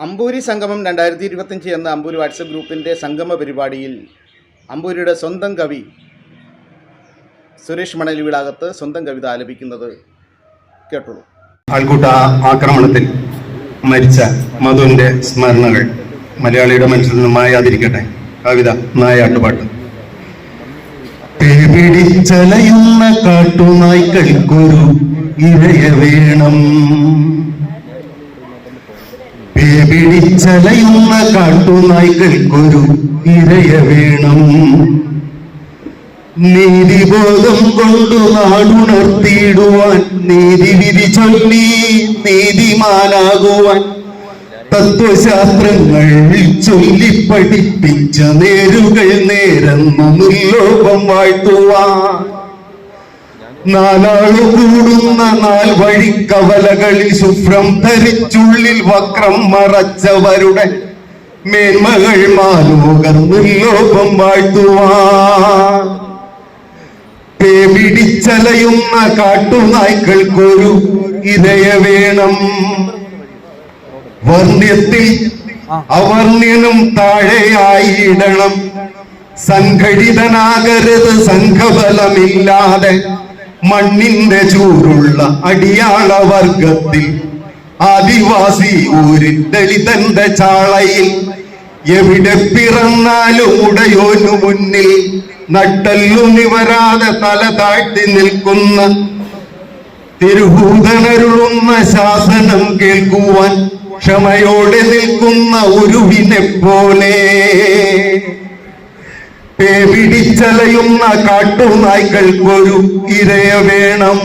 അമ്പൂരി സംഗമം രണ്ടായിരത്തി ഇരുപത്തഞ്ച് എന്ന അമ്പൂരി വാട്സപ്പ് ഗ്രൂപ്പിന്റെ സംഗമ പരിപാടിയിൽ അമ്പൂരിയുടെ സ്വന്തം കവി സുരേഷ് മണലി വീടാകത്ത് സ്വന്തം കവിത ആലപിക്കുന്നത് കേട്ടുള്ളൂ ആൾക്കൂട്ട ആക്രമണത്തിൽ മരിച്ച മധുവിന്റെ സ്മരണകൾ മലയാളിയുടെ മനസ്സിൽ നിന്ന് മായാതിരിക്കട്ടെ. കവിത നായാട്ടുപാട്ട്. പിടിച്ചലയുന്ന കാട്ടുനായ്ക്കൾക്കൊരു ഇരയ വേണം. പിടിച്ചലയുന്ന കാട്ടുനായ്ക്കൾക്കൊരു ഇരയ വേണം. നീതിബോധം കൊണ്ടു നാടുണർത്തിയിടുവാൻ നീതി വിധി ചൊല്ലി നീതിമാനാകുവാൻ. തത്വശാസ്ത്രങ്ങൾ ചൊല്ലി പഠിപ്പിച്ച നേരുകൾ നേരെന്നു നിർലോകം വാഴ്ത്തുവാൻ. നാലാളു കൂടുന്ന നാൾ വഴി കവലകളിൽ ശുഭ്രം ധരിച്ചുള്ളിൽ വക്രം മറച്ചവരുടെ മേന്മകൾ മാലോകർ നിർലോകം വാഴ്ത്തുവാൻ. പേപിടിച്ചലയുന്ന കാട്ടുനായ്ക്കൾക്കൊരു ഇരയ വേണം വർണ്യത്തിൽ അവർണ്യനും താഴെയായിടണം. സംഘടിതനാകരുത് സംഘബലമില്ലാതെ മണ്ണിന്റെ ചൂടുള്ള അടിയാള വർഗത്തിൽ ആദിവാസി ഊരിൽ ദളിതന്റെ ചാളയിൽ എവിടെ പിറന്നാലും ഉടയോനു മുന്നിൽ നട്ടല്ലു നിവരാതെ തല താഴ്ത്തി നിൽക്കുന്ന തിരുഭൂതനരുളുന്ന ശാസനം കേൾക്കുവാൻ ക്ഷമയോടെ നിൽക്കുന്ന ഒരുവിനെ പോലെ പേപിടിച്ചലയുന്ന കാട്ടുനായ്ക്കൾക്കൊരു ഇരയ വേണം.